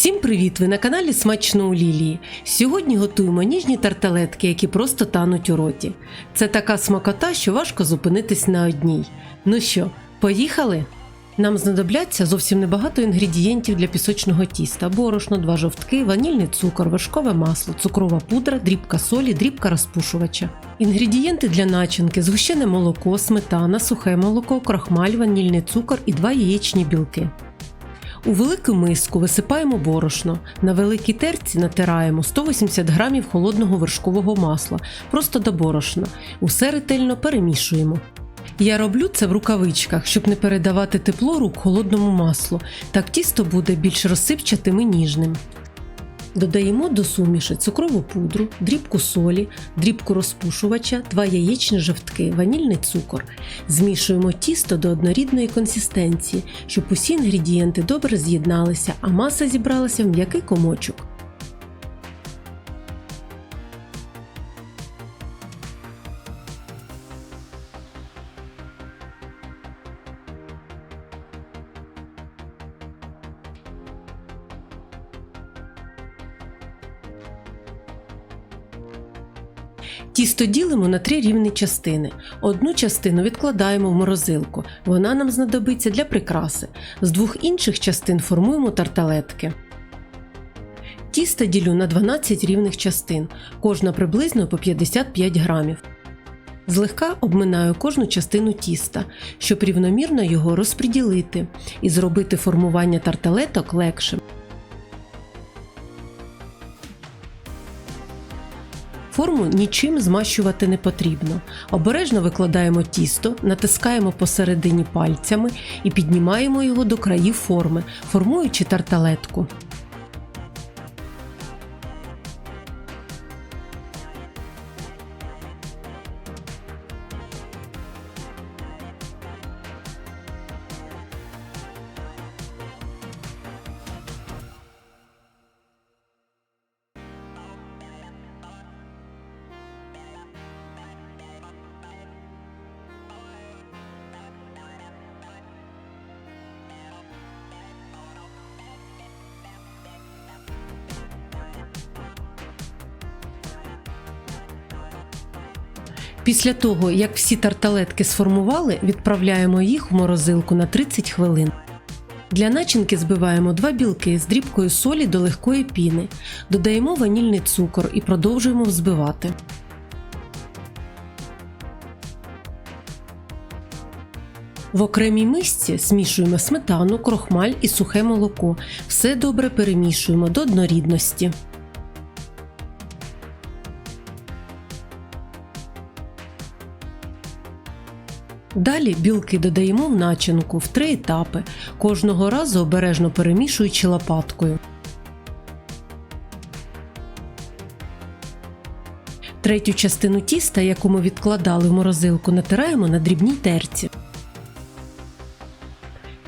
Всім привіт! Ви на каналі Смачно у Лілії. Сьогодні готуємо ніжні тарталетки, які просто тануть у роті. Це така смакота, що важко зупинитись на одній. Ну що, поїхали? Нам знадобляться зовсім небагато інгредієнтів для пісочного тіста: борошно, два жовтки, ванільний цукор, вершкове масло, цукрова пудра, дрібка солі, дрібка розпушувача. Інгредієнти для начинки: згущене молоко, сметана, сухе молоко, крахмаль, ванільний цукор і два яєчні білки. У велику миску висипаємо борошно. На великій терці натираємо 180 грамів холодного вершкового масла, просто до борошна. Усе ретельно перемішуємо. Я роблю це в рукавичках, щоб не передавати тепло рук холодному маслу. Так тісто буде більш розсипчатим і ніжним. Додаємо до суміші цукрову пудру, дрібку солі, дрібку розпушувача, два яєчні жовтки, ванільний цукор. Змішуємо тісто до однорідної консистенції, щоб усі інгредієнти добре з'єдналися, а маса зібралася в м'який комочок. Тісто ділимо на три рівні частини. Одну частину відкладаємо в морозилку. Вона нам знадобиться для прикраси. З двох інших частин формуємо тарталетки. Тісто ділю на 12 рівних частин, кожна приблизно по 55 грамів. Злегка обминаю кожну частину тіста, щоб рівномірно його розподілити і зробити формування тарталеток легшим. Форму нічим змащувати не потрібно. Обережно викладаємо тісто, натискаємо посередині пальцями і піднімаємо його до країв форми, формуючи тарталетку. Після того, як всі тарталетки сформували, відправляємо їх в морозилку на 30 хвилин. Для начинки збиваємо два білки з дрібкою солі до легкої піни, додаємо ванільний цукор і продовжуємо взбивати. В окремій мисці змішуємо сметану, крохмаль і сухе молоко. Все добре перемішуємо до однорідності. Далі білки додаємо в начинку в три етапи, кожного разу обережно перемішуючи лопаткою. Третю частину тіста, яку ми відкладали в морозилку, натираємо на дрібній терці.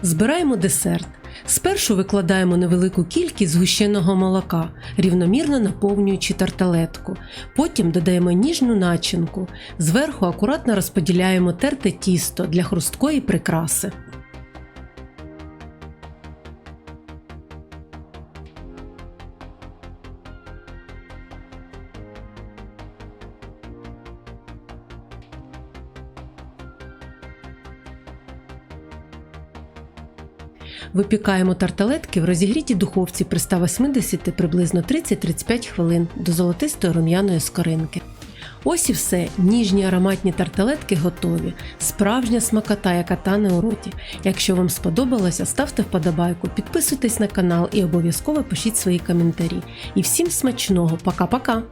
Збираємо десерт. Спершу викладаємо невелику кількість згущеного молока, рівномірно наповнюючи тарталетку. Потім додаємо ніжну начинку. Зверху акуратно розподіляємо терте тісто для хрусткої прикраси. Випікаємо тарталетки в розігрітій духовці при 180 приблизно 30-35 хвилин до золотистої рум'яної скоринки. Ось і все, ніжні ароматні тарталетки готові. Справжня смакота, яка тане у роті. Якщо вам сподобалося, ставте вподобайку, підписуйтесь на канал і обов'язково пишіть свої коментарі. І всім смачного! Пока-пока!